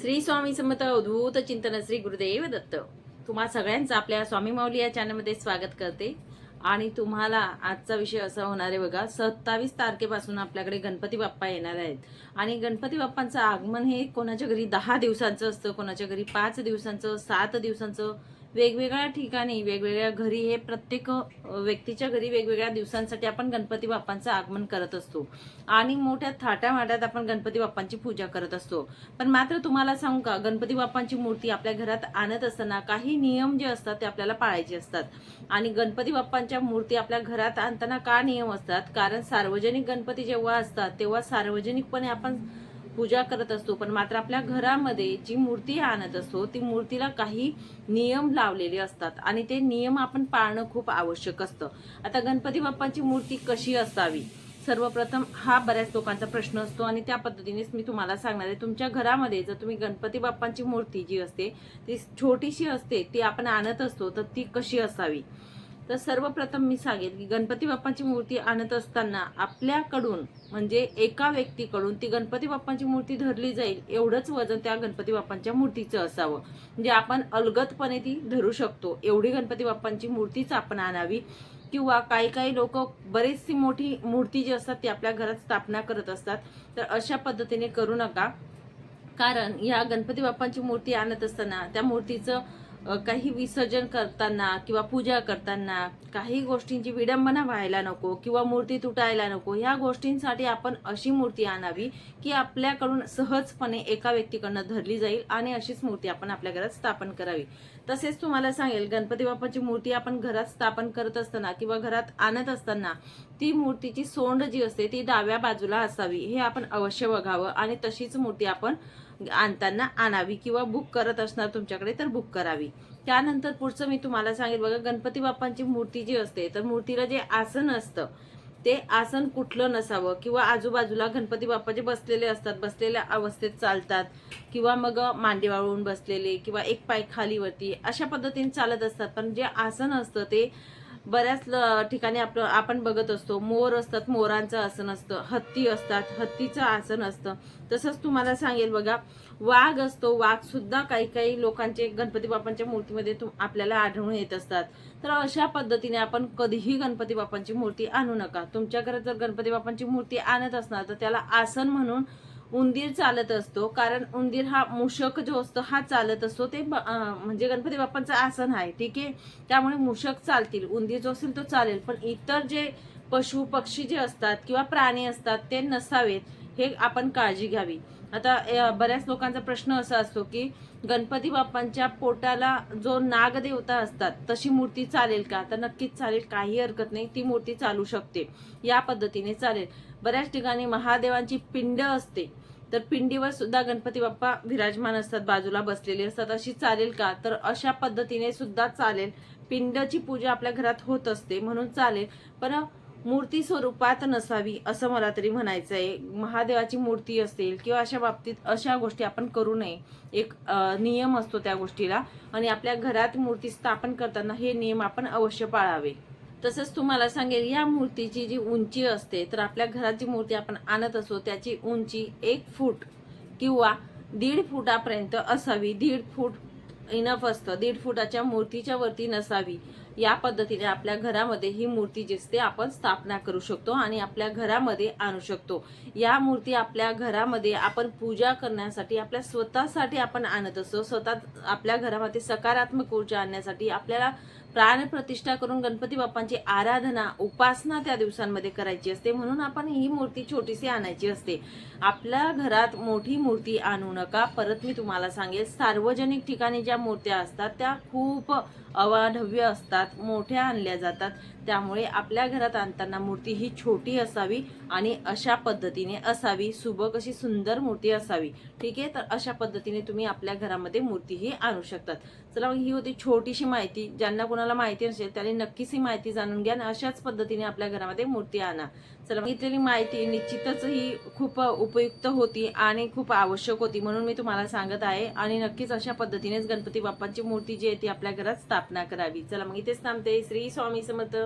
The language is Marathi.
श्री स्वामी समत अद्भुत चिंतन श्री गुरुदेव दत्त. तुम्हा सगळ्यांचं आपल्या स्वामी माऊली या चॅनलमध्ये स्वागत करते. आणि तुम्हाला आजचा विषय असा होणार आहे बघा सत्तावीस तारखेपासून आपल्याकडे गणपती बाप्पा येणार आहेत. आणि गणपती बाप्पांचं आगमन हे कोणाच्या घरी दहा दिवसांचं असतं कोणाच्या घरी पाच दिवसांचं सात दिवसांचं वेगवेगळ्या ठिकाणी वेगवेगळ्या घरी हे प्रत्येक व्यक्तीच्या घरी वेगवेगळ्या दिवसांसाठी आपण गणपती बाप्पांचं आगमन करत असतो. आणि मोठ्या थाट्या माट्यात आपण गणपती बाप्पांची पूजा करत असतो. पण मात्र तुम्हाला सांगू का गणपती बाप्पांची मूर्ती आपल्या घरात आणत असताना काही नियम जे असतात ते आपल्याला पाळायचे असतात. आणि गणपती बाप्पांच्या मूर्ती आपल्या घरात आणताना का नियम असतात? कारण सार्वजनिक गणपती जेव्हा असतात तेव्हा सार्वजनिकपणे आपण पूजा करत असतो पण मात्र आपल्या घरामध्ये जी मूर्ती आणत असतो ती मूर्तीला काही नियम लावलेले असतात आणि ते नियम आपण पाळणं खूप आवश्यक असतं. आता गणपती बाप्पांची मूर्ती कशी असावी? सर्वप्रथम हा बऱ्याच लोकांचा प्रश्न असतो आणि त्या पद्धतीनेच मी तुम्हाला सांगणार आहे. तुमच्या घरामध्ये जर तुम्ही गणपती बाप्पांची मूर्ती जी असते ती छोटीशी असते ती आपण आणत असतो तर ती कशी असावी? तर सर्वप्रथम मी सांगेन की गणपती बाप्पांची मूर्ती आणत असताना आपल्याकडून म्हणजे एका व्यक्तीकडून ती गणपती बाप्पांची मूर्ती धरली जाईल एवढंच वजन त्या गणपती बाप्पांच्या मूर्तीचं असावं. म्हणजे आपण अलगदपणे ती धरू शकतो. एवढी गणपती बाप्पांची मूर्तीच आपण आणावी. किंवा काही काही लोक बरेचशी मोठी मूर्ती जी असतात ती आपल्या घरात स्थापना करत असतात. तर अशा पद्धतीने करू नका. कारण या गणपती बाप्पांची मूर्ती आणत असताना त्या मूर्तीचं काही विसर्जन करताना किंवा पूजा करताना काही गोष्टींची विडंबना व्हायला नको किंवा मूर्ती तुटायला नको ह्या गोष्टींसाठी आपण अशी मूर्ती आणावी की आपल्याकडून सहजपणे एका व्यक्तीकडनं धरली जाईल आणि अशीच मूर्ती आपण आपल्या घरात स्थापन करावी. तसेच तुम्हाला सांगेल गणपती बाप्पाची मूर्ती आपण घरात स्थापन करत असताना किंवा घरात आणत असताना ती मूर्तीची सोंड जी असते ती डाव्या बाजूला असावी. हे आपण अवश्य बघावं आणि तशीच मूर्ती आपण आणताना आणावी किंवा बुक करत असणार तुमच्याकडे तर बुक करावी. त्यानंतर पुढचं मी तुम्हाला सांगेल बघा गणपती बाप्पांची मूर्ती जी असते तर मूर्तीला जे आसन असतं ते आसन कुठलं नसावं? किंवा आजूबाजूला गणपती बाप्पा जे बसलेले असतात बसलेल्या अवस्थेत चालतात किंवा मग मांडी वाळवून बसलेले किंवा एक पाय खालीवरती अशा पद्धतीने चालत असतात. पण जे आसन असतं ते बऱ्याच ठिकाणी आपलं आपण बघत असतो मोर असतात मोरांचं आसन असतं हत्ती असतात हत्तीचं आसन असतं. तसंच तुम्हाला सांगेल बघा वाघ असतो वाघ सुद्धा काही काही लोकांचे गणपती बाप्पांच्या मूर्तीमध्ये आपल्याला आढळून येत असतात. तर अशा पद्धतीने आपण कधीही गणपती बाप्पांची मूर्ती आणू नका. तुमच्या घरात जर गणपती बाप्पांची मूर्ती आणत असणार तर त्याला आसन म्हणून उंदीर चालत असतो कारण उंदीर हा मूषक जो असतो हा चालत असतो. ते म्हणजे गणपती बाप्पांचं आसन आहे ठीक आहे? त्यामुळे मूषक चालतील. उंदीर जो असेल तो चालेल पण इतर जे पशु पक्षी जे असतात किंवा प्राणी असतात ते नसावेत हे आपण काळजी घ्यावी. आता बऱ्याच लोकांचा प्रश्न असा असतो की गणपती बाप्पांच्या पोटाला जो नागदेवता असतात तशी मूर्ती चालेल का? तर नक्कीच चालेल काही हरकत नाही ती मूर्ती चालू शकते. या पद्धतीने चालेल. बऱ्याच ठिकाणी महादेवांची पिंड असते. तर पिंडीवर सुद्धा गणपती बाप्पा विराजमान असतात बाजूला बसलेले असतात. अशी चालेल का? तर अशा पद्धतीने सुद्धा चालेल. पिंडची पूजा आपल्या घरात होत असते म्हणून चालेल. पण मूर्ती स्वरूपात नसावी असं मला तरी म्हणायचं आहे महादेवाची मूर्ती असेल किंवा अशा बाबतीत अशा गोष्टी आपण करू नये. एक नियम असतो त्या गोष्टीला. आणि आपल्या घरात मूर्ती स्थापन करताना हे नियम आपण अवश्य पाळावे. तसंच तुम्हाला सांगेल या मूर्तीची जी उंची असते तर आपल्या घरात जी मूर्ती आपण आणत असतो त्याची उंची एक फूट किंवा दीड फुटापर्यंत असावी. दीड फूट इनफ असतं. दीड फुटाच्या मूर्तीच्या वरती नसावी. या पद्धतीने आपल्या घरामध्ये ही मूर्ती जी असते आपण स्थापना करू शकतो आणि आपल्या घरामध्ये आणू शकतो. या मूर्ती आपल्या घरामध्ये आपण पूजा करण्यासाठी आपल्या स्वतःसाठी आपण आणत असतो. स्वतः आपल्या घरामध्ये सकारात्मक ऊर्जा आणण्यासाठी आपल्याला प्राणप्रतिष्ठा करून गणपती बाप्पांची आराधना उपासना त्या दिवसांमध्ये करायची असते. म्हणून आपण ही मूर्ती छोटीशी आणायची असते. आपल्या घरात मोठी मूर्ती आणू नका. परत मी तुम्हाला सांगेल सार्वजनिक ठिकाणी ज्या मूर्त्या असतात त्या खूप अवाढव्य असतात मोठ्या आणल्या जातात. त्यामुळे आपल्या घरात आणताना मूर्ती ही छोटी असावी आणि अशा पद्धतीने असावी. सुबक अशी सुंदर मूर्ती असावी. ठीक आहे? तर अशा पद्धतीने तुम्ही आपल्या घरामध्ये मूर्ती ही आणू शकतात. चला मग ही होती छोटीशी माहिती. ज्यांना कोणाला माहिती नसेल त्यांनी नक्कीच ही माहिती जाणून घ्या आणि अशाच पद्धतीने आपल्या घरामध्ये मूर्ती आणा. चला घेतलेली माहिती निश्चितच ही खूप उपयुक्त होती आणि खूप आवश्यक होती म्हणून मी तुम्हाला सांगत आहे. आणि नक्कीच अशा पद्धतीनेच गणपती बाप्पांची मूर्ती जी आहे ती आपल्या घरात स्थापना करावी. चला मग इथेच थांबते. श्री स्वामी समर्थ.